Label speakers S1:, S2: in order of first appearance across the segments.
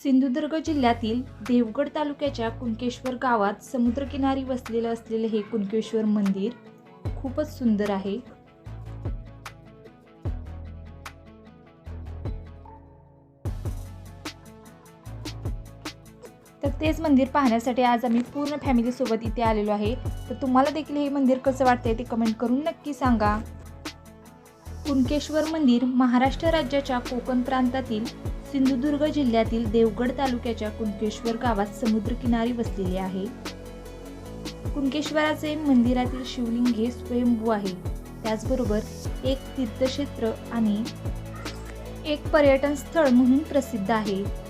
S1: सिंधुदुर्ग जिल्ह्यातील देवगड तालुक्याच्या कुणकेश्वर गावात समुद्रकिनारी वसलेलं असलेलं हे कुणकेश्वर मंदिर खूपच सुंदर आहे. तर तेच मंदिर पाहण्यासाठी आज आम्ही पूर्ण फॅमिलीसोबत इथे आलेलो आहे. तर तुम्हाला देखील हे मंदिर कसं वाटतंय ते कमेंट करून नक्की सांगा. कुणकेश्वर मंदिर महाराष्ट्र राज्याच्या कोकण प्रांतातील सिंधुदुर्ग जिल्ह्यातील देवगड तालुक्याच्या कुणकेश्वर गावात समुद्रकिनारी वसलेले आहे. कुणकेश्वराचे मंदिरातील शिवलिंग हे स्वयंभू आहे. त्याचबरोबर एक तीर्थक्षेत्र आणि एक पर्यटन स्थळ म्हणून प्रसिद्ध आहे.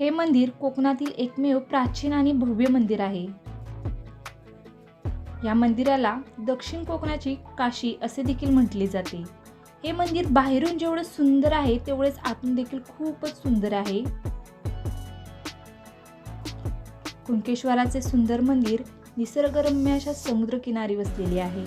S1: हे मंदिर कोकणातील एकमेव प्राचीन आणि भव्य मंदिर आहे. या मंदिराला दक्षिण कोकणाची काशी असे देखील म्हटले जाते. हे मंदिर बाहेरून जेवढं सुंदर आहे तेवढेच आतून देखील खूपच सुंदर आहे. कुणकेश्वराचे सुंदर मंदिर निसर्गरम्य अशा समुद्रकिनारी वसलेले आहे.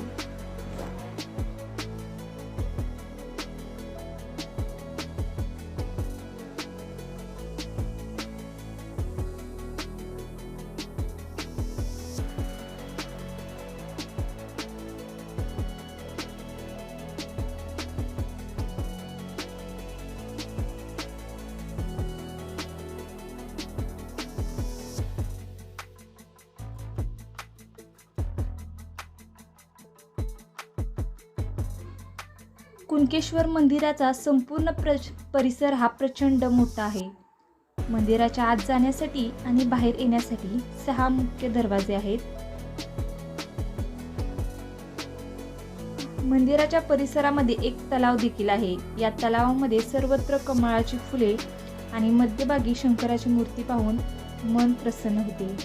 S1: कुणकेश्वर मंदिराचा संपूर्ण प्र परिसर हा प्रचंड मोठा आहे. मंदिराच्या आत जाण्यासाठी आणि बाहेर येण्यासाठी सहा मुख्य दरवाजे आहेत. मंदिराच्या परिसरामध्ये एक तलाव देखील आहे. या तलावामध्ये सर्वत्र कमळाची फुले आणि मध्यभागी शंकराची मूर्ती पाहून मन प्रसन्न होते.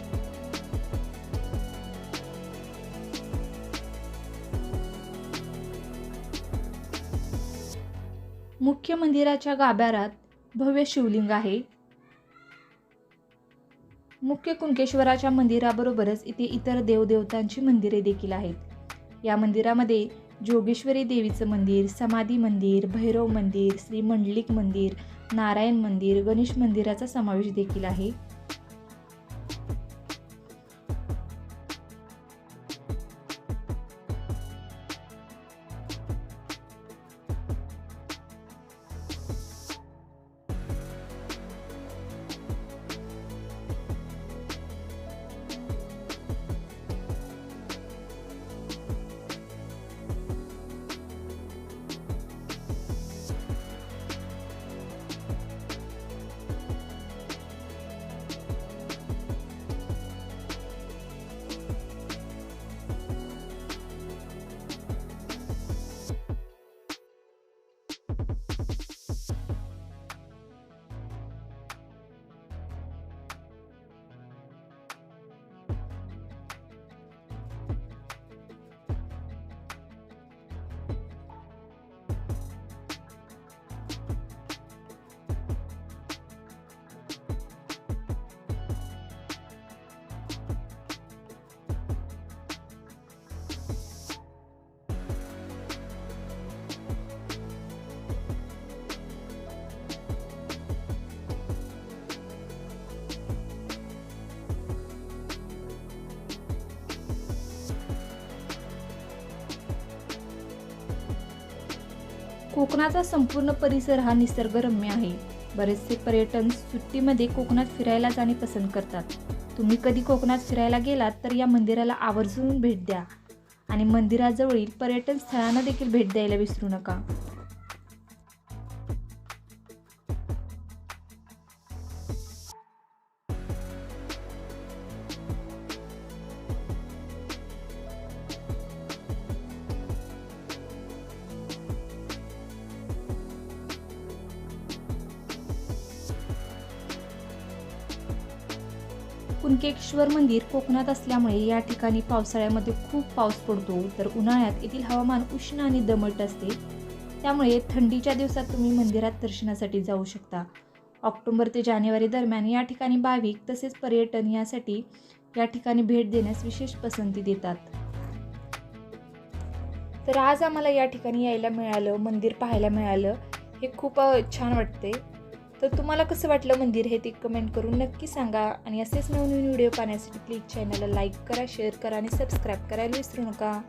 S1: मुख्य मंदिराच्या गाभाऱ्यात भव्य शिवलिंग आहे. मुख्य कुणकेश्वराच्या मंदिराबरोबरच इथे इतर देवदेवतांची मंदिरे देखील आहेत. या मंदिरामध्ये जोगेश्वरी देवीचं मंदिर समाधी मंदिर भैरव मंदिर श्री मंडलिक मंदिर नारायण मंदिर गणेश मंदिराचा समावेश देखील आहे. कोकणाचा संपूर्ण परिसर हा निसर्गरम्य आहे. बरेचसे पर्यटन सुट्टीमध्ये कोकणात फिरायला जाणे पसंत करतात. तुम्ही कधी कोकणात फिरायला गेलात तर या मंदिराला आवर्जून भेट द्या. आणि मंदिराजवळील पर्यटन स्थळांना देखील भेट द्यायला विसरू नका. कुणकेश्वर मंदिर कोकणात असल्यामुळे या ठिकाणी पावसाळ्यामध्ये खूप पाऊस पडतो. तर उन्हाळ्यात येथील हवामान उष्ण आणि दमट असते. त्यामुळे थंडीच्या दिवसात तुम्ही मंदिरात दर्शनासाठी जाऊ शकता. ऑक्टोबर ते जानेवारी दरम्यान या ठिकाणी भाविक तसेच पर्यटन यासाठी या ठिकाणी भेट देण्यास विशेष पसंती देतात. तर आज आम्हाला या ठिकाणी यायला मिळालं मंदिर पाहायला मिळालं. हे खूप छान वाटते तर तुम्हाला कसं वाटलं मंदिर हे ते कमेंट करून नक्की सांगा. आणि असेच नवनवीन व्हिडिओ पाहण्यासाठी प्लीज चॅनलला लाईक करा शेअर करा आणि सबस्क्राईब करायला विसरू नका.